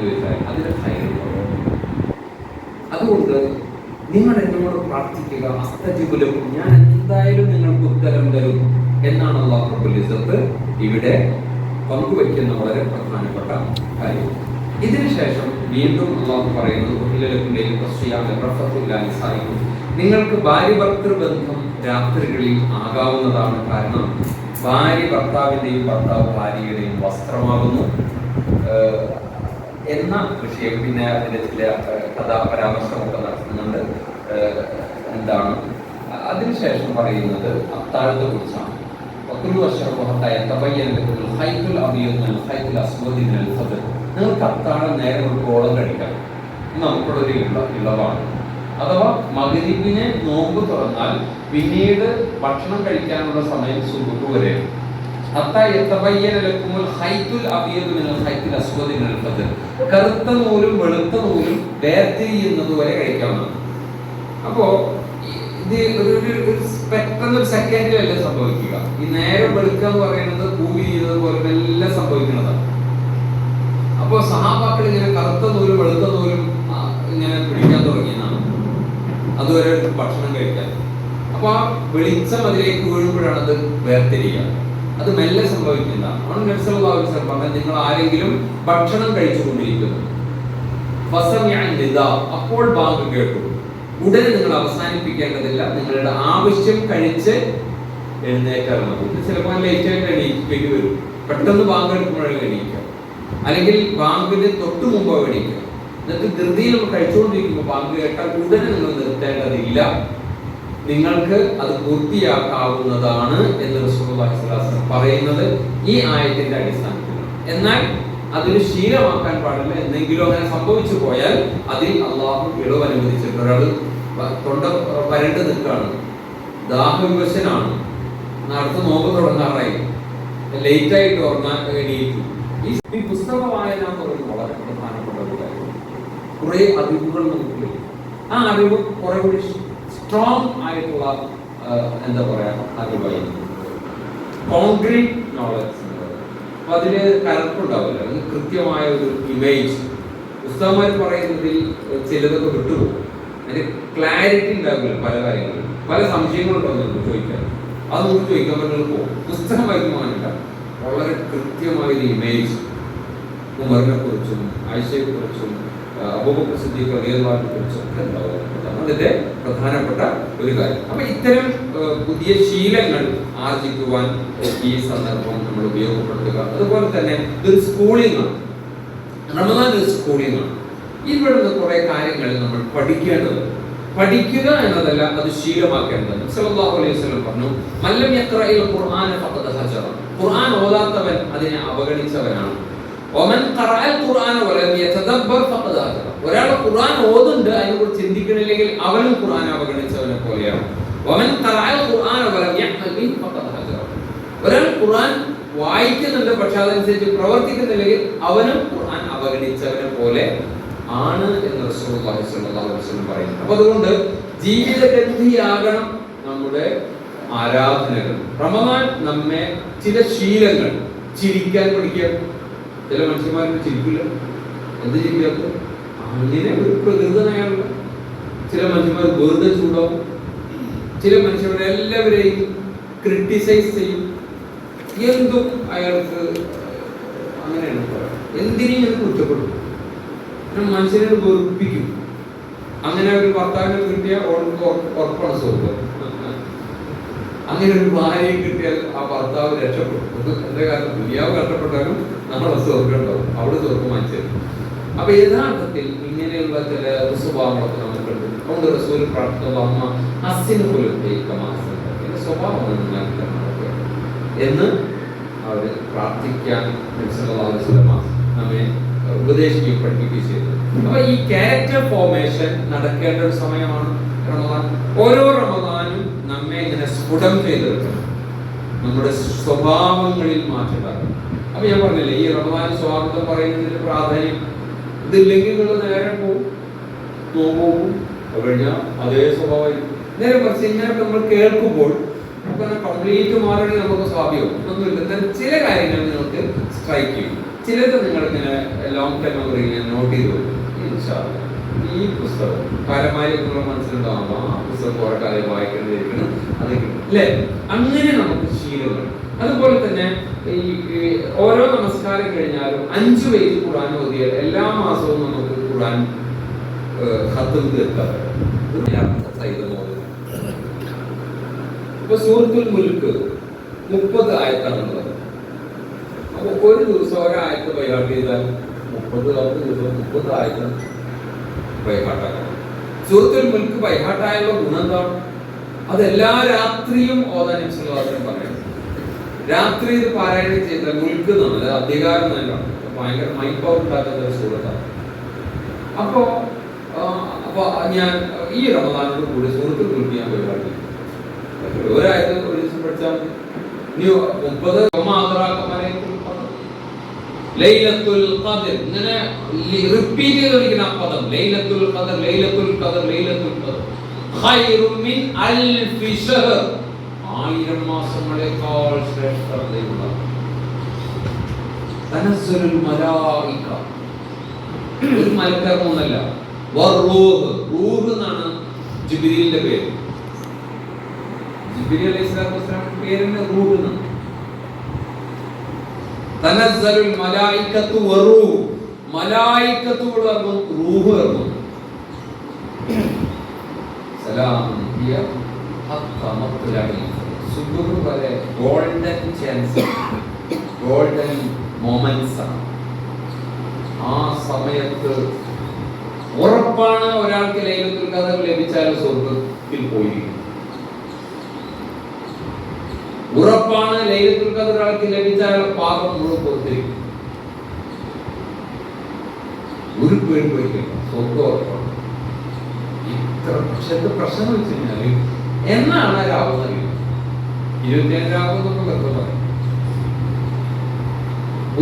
ചോദിച്ചാൽ അതുകൊണ്ട് നിങ്ങൾ എന്നോട് പ്രാർത്ഥിക്കുക അസ്തജിബുലും ഞാൻ എന്തായാലും നിങ്ങൾക്ക് ഉത്തരം തരും എന്നാണ് അള്ളാഹു റബ്ബുൽ ഇസ്സത്ത് ഇവിടെ പങ്കുവയ്ക്കുന്ന വളരെ പ്രധാനപ്പെട്ട കാര്യം. ഇതിനുശേഷം വീണ്ടും അള്ളാഹു പറയുന്നു നിങ്ങൾക്ക് ഭാര്യ ഭർത്തൃ ബന്ധം രാത്രികളിൽ ആകാവുന്നതാണ് കാരണം ഭാര്യ ഭർത്താവിന്റെയും ഭർത്താവ് ഭാര്യയുടെയും വസ്ത്രമാകുന്നു. എന്ന വിഷയം പിന്നെ അതിന്റെ ചില കഥാ കഥാപരാമർശമൊക്കെ നടത്തുന്നുണ്ട് എന്താണ്. അതിനുശേഷം പറയുന്നത് അത്താഴത്തെ കുറിച്ചാണ്. നേരെ ഒരു കോളം കഴിക്കാം. നമുക്കുള്ളൊരു ഇള ഇളവാണ്. അഥവാ മകരിബിനെ നോമ്പ് തുറന്നാൽ പിന്നീട് ഭക്ഷണം കഴിക്കാനുള്ള സമയം സുഹൃത്തു വരെയാണ് കറുത്ത നൂലും വെളുത്ത നൂലും വേർതിരിയുന്നത് വരെ കഴിക്കാവുന്നതാണ്. അപ്പോ ഇത് ഒരു ഒരു- പെട്ടെന്ന് ഒരു സെക്കൻഡിലല്ല സംഭവിക്കുക. ഈ നേരം വെളുക്കുക എന്ന് പറയുന്നത് ഭൂമി ചെയ്യുന്നത് പോലെ എല്ലാം സംഭവിക്കുന്നതാണ്. അപ്പോ സഹാബാക്കൾ ഇങ്ങനെ കറുത്ത നൂലും വെളുത്ത നൂലും ഇങ്ങനെ പിടിക്കാൻ തുടങ്ങിയതാണ്. അതുവരെ ഭക്ഷണം കഴിക്കാൻ. അപ്പൊ ആ വെളിച്ചം അതിലേക്ക് വീഴുമ്പോഴാണ് അത് വേർതിരിക്കുക അത് മെല്ലെ സംഭവിക്കുന്നതാണ് ആണ് നബ്സല്ലാസ്ലം പറഞ്ഞത് നിങ്ങൾ ആരെങ്കിലും ഭക്ഷണം കഴിച്ചുകൊണ്ടിരിക്കുന്നു. അപ്പോൾ ബാങ്ക് കേട്ടു ഉടനെ നിങ്ങൾ അവസാനിപ്പിക്കേണ്ടതില്ല. നിങ്ങളുടെ ആവശ്യം കഴിച്ച് എഴുന്നേറ്റാൽ മതി. ചിലപ്പോൾ ലേറ്റ് ആയിട്ട് എണീക്കേണ്ടി വരും. പെട്ടെന്ന് ബാങ്ക് എടുക്കുമ്പോഴേ എണീക്കുക. അല്ലെങ്കിൽ ബാങ്കിന് തൊട്ട് മുമ്പ് എണീക്കുക. എന്നിട്ട് ധൃതിയിൽ നമ്മൾ കഴിച്ചുകൊണ്ടിരിക്കുമ്പോൾ ബാങ്ക് കേട്ടാൽ ഉടനെ നിങ്ങൾ നിർത്തേണ്ടതില്ല. നിങ്ങൾക്ക് അത് പൂർത്തിയാക്കാവുന്നതാണ് എന്ന് റസൂലുള്ളാഹി സ്വല്ലല്ലാഹു അലൈഹി പറയുന്നത് ഈ ആയത്തിന്റെ അടിസ്ഥാനത്തിലാണ്. എന്നാൽ അതൊരു ശീലമാക്കാൻ പാടില്ല. എന്തെങ്കിലും അങ്ങനെ സംഭവിച്ചു പോയാൽ അതിൽ അള്ളാഹു ഇളവ് അനുവദിച്ചിട്ടുണ്ട് ഒരാൾ തൊണ്ട വരണ്ട് നിൽക്കുകയാണ്. ദാഹവിവശനാണ്. നോക്ക് നോമ്പ് തുടങ്ങാറായി. ലേറ്റ് ആയിട്ട് ഉറങ്ങാൻ എണീറ്റു. ഈ പുസ്തക വായന എന്ന് പറയുന്നത് വളരെ പ്രധാനപ്പെട്ട ഒരു കാര്യം കുറെ അറിവുകൾ നമുക്ക് ആ അറിവ് കുറെ കൂടി സ്ട്രോങ് ആയിട്ടുള്ള എന്താ പറയാ അറിവായിരുന്നു കോൺക്രീറ്റ് നോളജ് അപ്പൊ അതിൽ കലർപ്പുണ്ടാവില്ല. അത് കൃത്യമായ ഒരു ഇമേജ് പുസ്തകന്മാർ പറയുന്നതിൽ ചിലതൊക്കെ വിട്ടുപോകും. അതിന് ക്ലാരിറ്റി ഉണ്ടാവില്ല പല കാര്യങ്ങളും പല സംശയങ്ങളുണ്ടാവും നിങ്ങൾക്ക് ചോദിക്കാൻ അത് നമുക്ക് ചോദിക്കാൻ പറ്റുന്നത് പോകും പുസ്തകം വായിക്കുമ്പോൾ അങ്ങനെയല്ല വളരെ കൃത്യമായ ഒരു ഇമേജ് ഉമറിനെ കുറിച്ചും ആയിഷയെ കുറിച്ചും അബൂബക്കർ സിദ്ദീഖ് കുറിച്ചും ഒക്കെ അതിന്റെ പ്രധാനപ്പെട്ട ഒരു കാര്യം. അപ്പൊ ഇത്തരം പുതിയ ശീലങ്ങൾ ആർജിക്കുവാൻ ഈ സന്ദർഭം നമ്മൾ ഉപയോഗപ്പെടുത്തുക. അതുപോലെ തന്നെ ഇതൊരു സ്കൂളിംഗ് ആണ്. റമദാൻ ഒരു സ്കൂളിംഗ് ആണ്. ഇവിടുന്ന് കുറെ കാര്യങ്ങൾ നമ്മൾ പഠിക്കേണ്ടത് പഠിക്കുക എന്നതല്ല അത് ശീലമാക്കേണ്ടത് സല്ലല്ലാഹു അലൈഹി വസല്ലം പറഞ്ഞു മല്ലം യഖറഇൽ ഖുർആന ഹജറ. ഖുർആൻ ഓതാത്തവൻ അതിനെ അവഗണിച്ചവനാണ്. ഒരാൾ ഖുർആൻ ഓതുണ്ട് അതിനെ കുറിച്ച് ചിന്തിക്കണില്ലെങ്കിൽ അവനും ഖുർആൻ അവഗണിച്ചവനെ പോലെയാണ് ഒരാൾ ഖുർആൻ വായിക്കുന്നുണ്ട് പക്ഷെ അതനുസരിച്ച് പ്രവർത്തിക്കുന്നില്ലെങ്കിൽ അവനും ഖുർആൻ അവഗണിച്ചവനെ പോലെ ആണ് എന്ന് റസൂലുള്ളാഹി സ്വല്ലല്ലാഹു അലൈഹി വസല്ലം പറയുന്നു അപ്പൊ അതുകൊണ്ട് ജീവിതഗന്ധിയാകണം നമ്മുടെ ആരാധനകൾ. റമദാൻ നമ്മെ ചില ശീലങ്ങൾ ചിരിക്കാൻ പഠിക്കുക ചില മനുഷ്യന്മാർക്ക് ചിരിക്കില്ല. എന്ത് ചിരിക്കാത്ത? അങ്ങനെ ഒരു പ്രകൃതനായുള്ള ചില മനുഷ്യന്മാർ വെറുതെ ചൂടാവും. ചില മനുഷ്യന്മാർ എല്ലാവരെയും ക്രിട്ടിസൈസ് ചെയ്യും. എന്തും അയാൾക്ക് അങ്ങനെയാണ് എന്തിനേയും അത് കുറ്റപ്പെടും മനുഷ്യനെ വെറുപ്പിക്കും. അങ്ങനെ ഒരു ഭർത്താവിനെ കിട്ടിയാൽ ഉറപ്പാണ് സ്വർഗം അങ്ങനെ ഒരു ഭാര്യയെ കിട്ടിയാൽ ആ ഭർത്താവ് രക്ഷപ്പെടും. എന്റെ കാരണം ദുര്യാവ് കഷ്ടപ്പെട്ടാലും നമ്മളെ സ്വർഗം ഉണ്ടാവും അവിടെ സ്വർഗം വാങ്ങിച്ചത് അപ്പൊ യഥാർത്ഥത്തിൽ ഇങ്ങനെയുള്ള ചില സ്വഭാവങ്ങളൊക്കെ നമുക്കുണ്ട് അതുകൊണ്ട് റസൂൽ പ്രാർത്ഥന അമ്മ അസിന് പോലും എന്റെ സ്വഭാവം എന്ന് അവർ പ്രാർത്ഥിക്കാൻ നമ്മെ ഉപദേശിക്കുകയും പഠിപ്പിക്കുകയും ചെയ്തു. അപ്പൊ ഈ ക്യാരക്ടർ ഫോർമേഷൻ നടക്കേണ്ട ഒരു സമയമാണ് റമദാൻ. ഓരോ റമദാനും നമ്മെ ഇങ്ങനെ സ്ഫുടം ചെയ്തെടുക്കണം. നമ്മുടെ സ്വഭാവങ്ങളിൽ മാറ്റം അപ്പൊ ഞാൻ പറഞ്ഞില്ലേ ഈ റഹ്മാൻ സ്വാഗതം പറയുന്നതിന്റെ പ്രാധാന്യം ഇതില്ലെങ്കിൽ നിങ്ങൾ നേരെ പോകും. നോക്കും കഴിഞ്ഞാൽ അതേ സ്വഭാവമായിരിക്കും. നേരെ കുറച്ച് ഇങ്ങനെ നമ്മൾ കേൾക്കുമ്പോൾ കംപ്ലീറ്റ് മാറണമെങ്കിൽ നമുക്ക് സ്വാഭാവികം. ഒന്നുമില്ല ചില കാര്യങ്ങൾ നിങ്ങൾക്ക് സ്ട്രൈക്ക് ചെയ്യും. ചിലത് നിങ്ങളിങ്ങനെ ലോങ് ടൈം മെമ്മറി ഇങ്ങനെ നോട്ട് ചെയ്ത് ഇൻഷാ. ഈ പുസ്തകം പരമായി മനസ്സിലുണ്ടാവുമ്പോ ആ പുസ്തകം കുറെ കാലം വായിക്കേണ്ടിയിരിക്കണം അത് അല്ലേ? അങ്ങനെ നമുക്ക് ശീലങ്ങൾ അതുപോലെ തന്നെ ഈ ഓരോ നമസ്കാരം കഴിഞ്ഞാലും അഞ്ച് പേജ് ഖുർആൻ ഓതിയാൽ എല്ലാ മാസവും നമുക്ക് ഖുർആൻ ഹത്തും ഇപ്പൊ സൂറത്തുൽ മുൽക്ക് മുപ്പത് ആയത്താണ് അപ്പൊ ഒരു ദിവസം ഒരായത്ത് പരിപാടി ചെയ്താൽ മുപ്പത് ദിവസം മുപ്പത് ആയത്ത് ബൈഹാട്ടാക്കണം സൂറത്തുൽ മുൽക്ക് ബൈഹാട്ടായുള്ള ഗുണം എന്താണ്? അത് എല്ലാ രാത്രിയും ഓതാൻ വിശ്വാസം പറയുന്നത് രാത്രി ഇത് പാരായണം ചെയ്ത മുൽക്ക് എന്നാണ് അത് അധികാരം തന്നെയാണ് ഭയങ്കര മൈക്ക് പവർ ഉണ്ടാക്കുന്ന ഒരു സൂറത്താണ് അപ്പോ ആ, അപ്പൊ ഞാൻ ഈ റമദാനോട് കൂടി സുഹൃത്തു കുറിച്ച് ഞാൻ പരിപാടി ഒരാഴ്ച ഒരു ദിവസം പഠിച്ചാൽ മതി. ഇനി മുപ്പത് ലൈലത്തുൽ ഖദർ. ഇങ്ങനെ റിപ്പീറ്റ് ചെയ്ത് വിളിക്കുന്ന പദം. ലൈലത്തുൽ ഖദർ ലൈലത്തുൽ ഖദർ ലൈലത്തുൽ ഖദർ. ഖൈറു മിൻ അൽഫി ഷഹർ ആയിരം മാസങ്ങളെക്കാൾ ശ്രേഷ്ഠതയുള്ള തനസ്സുൽ മലായിക. ഒരു മലക്കർമ്മൊന്നല്ല വറൂഹ്. റൂഹ് എന്നാണ് ജിബ്രീലിന്റെ പേര്. ജിബ്രീൽ അലൈഹി സ്വലാത്തു പേരിന് റൂഹ് എന്നാണ്. ആ. സമയത്ത് ഉറപ്പാണ് ഒരാൾക്ക് ലൈലത്തുൽ കഥകൾ ലഭിച്ചാൽ സ്വർഗത്തിൽ പോയിരിക്കും. ഉറപ്പാണ് ലൈലത്തുൽ ഖദർ ലഭിച്ചാൽ പാപം മുഴുവൻ പുറത്തിരിക്കും ഒരു പേരും പേടിക്കില്ല സ്വർഗം ഉറപ്പാണ്. ഇത്ര എന്നാണ് രാവുന്നത് ഇരുപത്തിയേഴ് രാവുന്നൊക്കെ വെറുതെ പറയും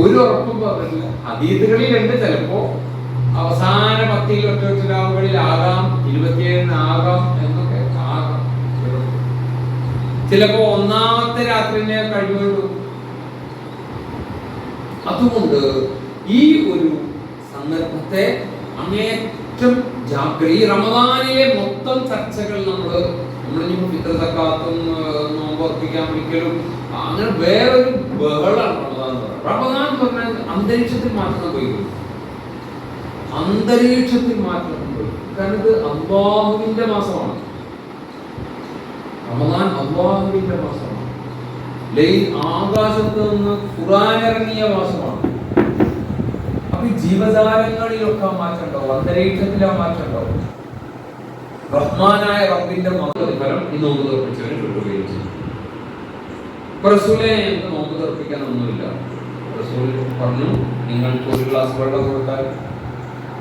ഒരു ഉറപ്പും പറഞ്ഞില്ല അതീതുകളിൽ ചിലപ്പോ. അവസാന പത്തിൽ ഒറ്റ ഒറ്റ രാവുകളിൽ ആകാം ഇരുപത്തിയേഴിന് ആകാം എന്ന് ചിലപ്പോ ഒന്നാമത്തെ രാത്രിനെ കഴിവുള്ളൂ. അതുകൊണ്ട് ഈ ഒരു സന്ദർഭത്തെ അങ്ങേറ്റം ജാഗ്രത റമദാനിലെ മൊത്തം ചർച്ചകൾ നമ്മൾ നമ്മളിനിപ്പോ പിതൃതക്കാത്തും നോമ്പർപ്പിക്കാൻ വിളിക്കലും അങ്ങനെ വേറൊരു ബഹളാണ് റമദാൻ എന്ന് പറയുന്നത്. റമദാൻ എന്ന് പറഞ്ഞാൽ അന്തരീക്ഷത്തിൽ മാത്രം സംഭവിക്കുന്നു അന്തരീക്ഷത്തിൽ മാത്രം സംഭവിക്കും കാരണം ഇത് അള്ളാഹുവിന്റെ മാസമാണ്. റമദാൻ അള്ളാഹുവിന്റെ മാസമാണ് ലൈൻ ആകാശത്ത് നിന്ന് ഖുർആൻ ഇറങ്ങിയ മാസമാണ് അപ്പൊ ജീവജാലങ്ങളിലൊക്കെ മാറ്റം ഉണ്ടാവും അന്തരീക്ഷത്തിൽ മാറ്റം ഉണ്ടാവും റഹ്മാനായ റബ്ബിന്റെ പ്രതിഫലം ഈ നോമ്പ് തർപ്പിച്ചവന് കിട്ടുകയും ചെയ്യും. റസൂലെ ഞങ്ങൾക്ക് നോമ്പ് തീർപ്പിക്കാനൊന്നുമില്ല റസൂൽ പറഞ്ഞു നിങ്ങൾക്ക് ഒരു ഗ്ലാസ് വെള്ളം കൊടുത്താൽ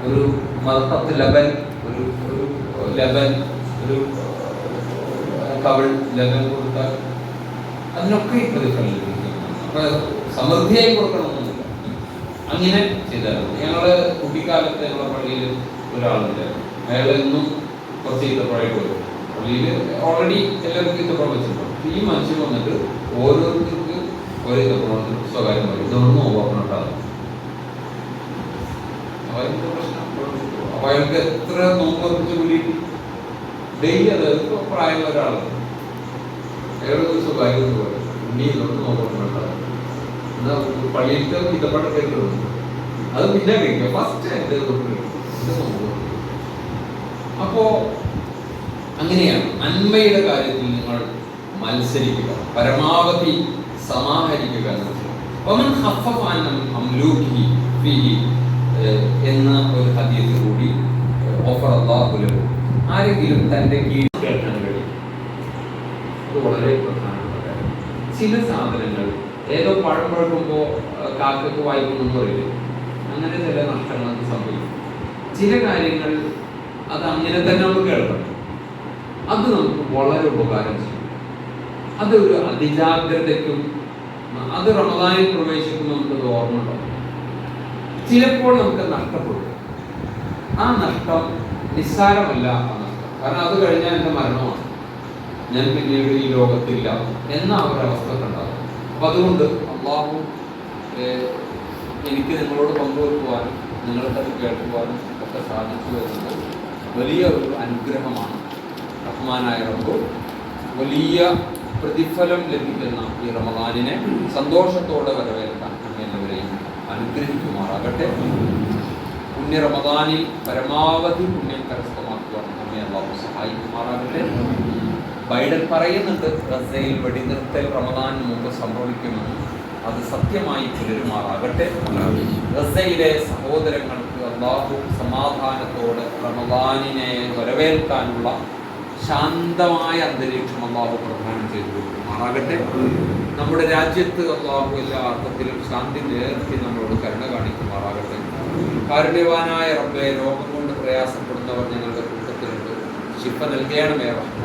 ഒരു മതത്ത് ലബൻ ഒരു ഒരു ലബൻ ഒരു കവൾ ലബൻ കൊടുത്താൽ അതിനൊക്കെ പ്രതിഫലം അപ്പൊ സമൃദ്ധിയായി കൊടുക്കണമെന്നില്ല. അങ്ങനെ ചെയ്തായിരുന്നു ഞങ്ങൾ കുട്ടിക്കാലത്ത് ഞങ്ങളുടെ പള്ളിയിൽ ഒരാളുണ്ടായിരുന്നു അയാൾ ഇന്നും കുറച്ച് ഈത്തപ്പഴമായിട്ട് വരും പള്ളിയിൽ ഓൾറെഡി എല്ലാവർക്കും ഈത്തപ്പഴം വെച്ചിട്ടുണ്ട്. ഈ മനുഷ്യൻ വന്നിട്ട് ഓരോരുത്തർക്ക് ഓരോ ഈത്തപ്പഴം സ്വകാര്യം പറയും. ഇതൊന്നും അവർക്ക് പ്രശ്നം? അപ്പൊ അയാൾക്ക് എത്ര നോമ്പ് ഡെയിലി അത് പ്രായമുള്ള ഒരാളാണ് സ്വകാര്യം എന്ന് പറയും ഇനി ഇതൊന്നും നോക്കാണ്ടാകും എന്നാ പള്ളിയിലത്തെ ഈത്തപ്പഴം കേൾക്കുന്നു അത് പിന്നെ കഴിക്കുക ഫസ്റ്റ് എന്റെ അപ്പോ അങ്ങനെയാണ്. നന്മയുടെ കാര്യത്തിൽ നിങ്ങൾ മത്സരിക്കുക. പരമാവധി സമാഹരിക്കുക എന്ന ഒരു ഹദീസ് കൂടി ഓഫർ അല്ലാഹു ലഹു. ആരെങ്കിലും തന്റെ കീഴിൽ കേൾക്കാൻ കഴിയും അത് വളരെ പ്രധാനപ്പെട്ട കാര്യം. ചില സാധനങ്ങൾ ഏതോ പഴം പഴുക്കുമ്പോ ഏഹ്, കാക്കക്ക് വായിക്കുന്നു പറയില്ലേ അങ്ങനെ ചില നഷ്ടങ്ങൾ സംഭവിക്കും. ചില കാര്യങ്ങൾ അത് അങ്ങനെ തന്നെ നമുക്ക് കേൾക്കാം. അത് നമുക്ക് വളരെ ഉപകാരം ചെയ്യും. അതൊരു അതിജാഗ്രതയ്ക്കും അത് റമദാനിൽ പ്രവേശിക്കുമ്പോൾ നമുക്കത് ഓർമ്മ ഉണ്ടാവും. ചിലപ്പോൾ നമുക്ക് നഷ്ടപ്പെടും. ആ നഷ്ടം നിസ്സാരമല്ല ആ നഷ്ടം. കാരണം അത് കഴിഞ്ഞാൽ എന്റെ മരണമാണ്. ഞാൻ പിന്നീട് ഈ ലോകത്തില്ല എന്ന അവസ്ഥ ഉണ്ടാകും അപ്പൊ അതുകൊണ്ട് അള്ളാഹു എനിക്ക് നിങ്ങളോട് പങ്കുവെക്കുവാനും നിങ്ങൾക്കത് കേൾക്കുവാനും ഒക്കെ സാധിച്ചു എന്നത് വലിയ ഒരു അനുഗ്രഹമാണ്. റഹ്മാനായ റബ്ബ് വലിയ പ്രതിഫലം ലഭിക്കുന്ന ഈ റമദാനിനെ സന്തോഷത്തോടെ വരവേൽക്കാൻ നമ്മെല്ലാവരെയും അനുഗ്രഹിക്കുമാറാകട്ടെ. പുണ്യ റമദാനിൽ പരമാവധി പുണ്യം കരസ്ഥമാക്കുവാൻ നമ്മെ അള്ളാഹു സഹായിക്കുമാറാകട്ടെ. ബൈഡൻ പറയുന്നുണ്ട് ഗസയിൽ വെടിനിർത്തൽ റമദാനിന് മുമ്പ് സംഭവിക്കുമെന്ന്. അത് സത്യമായി പുലരുമാറാകട്ടെ ഗസയിലെ സഹോദരങ്ങൾക്ക് അള്ളാഹു സമാധാനത്തോടെ റമദാനിനെ വരവേൽക്കാനുള്ള ശാന്തമായ അന്തരീക്ഷം അള്ളാഹു പ്രദാനം ചെയ്തു കൊടുക്കുമാറാകട്ടെ. നമ്മുടെ രാജ്യത്ത് അള്ളാഹു എല്ലാ അർത്ഥത്തിലും ശാന്തി നിലനിർത്തി നമ്മളോട് കരുണ കാണിക്കുമാറാകട്ടെ. കാരുണ്യവാനായ റബ്ബെ രോഗം കൊണ്ട് പ്രയാസപ്പെടുന്നവർ ഞങ്ങളുടെ കൂട്ടത്തിലുണ്ട്. ശിപ്പ നൽകണമേ റഹ്മാനെ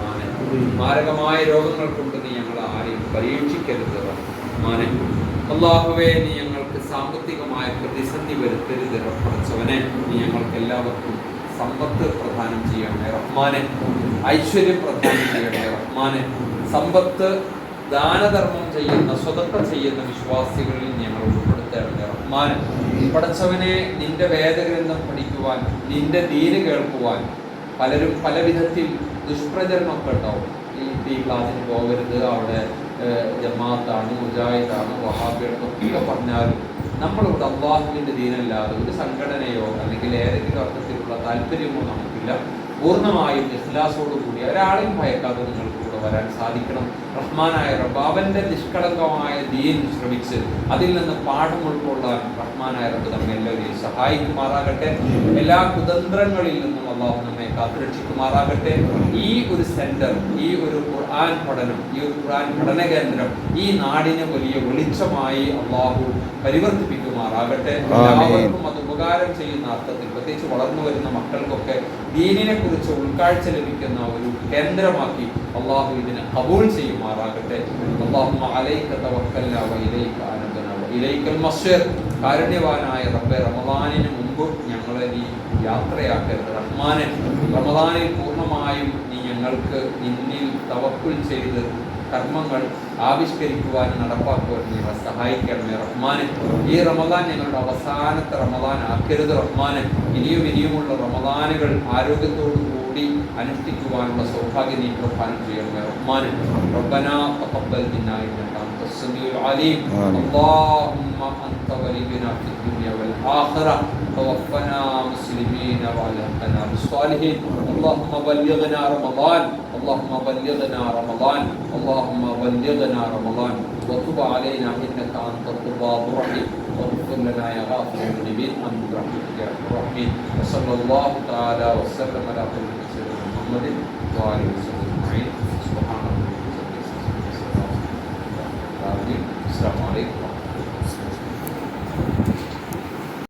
മാരകമായ രോഗങ്ങൾ കൊണ്ട് നീ ഞങ്ങളെ ആരെയും പരീക്ഷിക്കരുത്. മാനെ നീ ഞങ്ങൾക്ക് സാമ്പത്തികമായ പ്രതിസന്ധി വരുത്തരുത്. റബ്ബടച്ചവനെ നീ ഞങ്ങൾക്ക് എല്ലാവർക്കും സമ്പത്ത് പ്രദാനം ചെയ്യണേ റഹ്മാനെ ഐശ്വര്യം പ്രദാനം ചെയ്യണേ റഹ്മാനെ സമ്പത്ത് ദാനധർമ്മം ചെയ്യുന്ന സ്വതത്വ ചെയ്യുന്ന വിശ്വാസികളിൽ ഞങ്ങൾ ഉൾപ്പെടുത്തേണ്ടത് റഹ്മാൻ പടച്ചവനെ നിന്റെ വേദഗ്രന്ഥം പഠിക്കുവാൻ നിന്റെ ദീന് കേൾക്കുവാൻ പലരും പല വിധത്തിൽ ദുഷ്പ്രചരണമൊക്കെ ഉണ്ടാവും. ഈ ഈ ക്ലാസ്സിന് പോകരുത്. അവിടെ ജമാഅത്താണ് മുജാഹിദാണ് വഹാബിയാണ് ഒക്കെ പറഞ്ഞാലും നമ്മളിവിടെ അള്ളാഹുവിന്റെ ദീനല്ലാതെ ഒരു സംഘടനയോ അല്ലെങ്കിൽ ഏതെങ്കിലും അർത്ഥത്തിലുള്ള താല്പര്യമോ നമുക്കില്ല. പൂർണമായും ഇഖ്ലാസോട് കൂടി ഒരാളെയും ഭയക്കാതെ നിങ്ങൾക്ക് ഇവിടെ വരാൻ സാധിക്കണം. റഹ്മാനായ റബ്ബ് അവന്റെ നിഷ്കളങ്കമായ ദീൻ ശ്രമിച്ച് അതിൽ നിന്ന് പാഠം ഉൾക്കൊള്ളാൻ റഹ്മാനായ റബ്ബ് നമ്മെ എല്ലാവരെയും സഹായിക്കുമാറാകട്ടെ. എല്ലാ കുതന്ത്രങ്ങളിൽ നിന്നും അള്ളാഹു നമ്മെ കാത്തുരക്ഷിക്കുമാറാകട്ടെ. ഈ ഒരു സെന്റർ ഈ ഒരു ഖുർആൻ പഠനം ഈ ഒരു ഖുർആൻ പഠന കേന്ദ്രം ഈ നാടിന് വലിയ വെളിച്ചമായി അള്ളാഹു പരിവർത്തിപ്പിക്കുമാറാകട്ടെ. എല്ലാവർക്കും അത് ഉപകാരം ചെയ്യുന്ന അർത്ഥത്തിൽ പ്രത്യേകിച്ച് വളർന്നു വരുന്ന മക്കൾക്കൊക്കെ ദീനിനെ കുറിച്ച് ഉൾക്കാഴ്ച ലഭിക്കുന്ന ഒരു കേന്ദ്രമാക്കി അള്ളാഹു ഇതിനെ കബൂൾ ചെയ്യുമാറാകട്ടെ. അള്ളാഹു അലൈക്ക തവക്കല്ല കാരുണ്യവാനായ റബ്ബെ റമദാനിന് മുമ്പ് ഞങ്ങളെ നീ യാത്രയാക്കരുത്. റഹ്മാനെ റമദാനിൽ പൂർണമായും നീ ഞങ്ങൾക്ക് നിന്നിൽ തവക്കുൽ ചെയ്ത് കർമ്മങ്ങൾ ആവിഷ്കരിക്കുവാനും നടപ്പാക്കുവാനും ഞങ്ങളെ സഹായിക്കണമേ റഹ്മാനെ ഈ റമദാൻ ഞങ്ങളുടെ അവസാനത്തെ റമദാൻ ആക്കരുത് റഹ്മാനെ ഇനിയും ഇനിയുമുള്ള റമദാനുകൾ ആരോഗ്യത്തോടു കൂടി അനുഷ്ഠിക്കുവാനുള്ള സൗഭാഗ്യം നീ പ്രധാനം ചെയ്യണമേ റഹ്മാനെ ربنا تقبل منا انك انت السميع العليم آمين. اللهم انت ولينا في الدنيا والاخره توفنا مسلمين والحقنا بالصالحين. اللهم بلغنا رمضان. اللهم بلغنا رمضان. اللهم بلغنا رمضان. وتب علينا إنك أنت التواب الرحيم. واغفر لنا يا غافر المذنبين أنت برحمتك يا الراحمين. وصلى الله تعالى وسلم على خير سيدنا محمد وآله وصحبه أجمعين. سبحان ربك رب العزة السلام عليكم.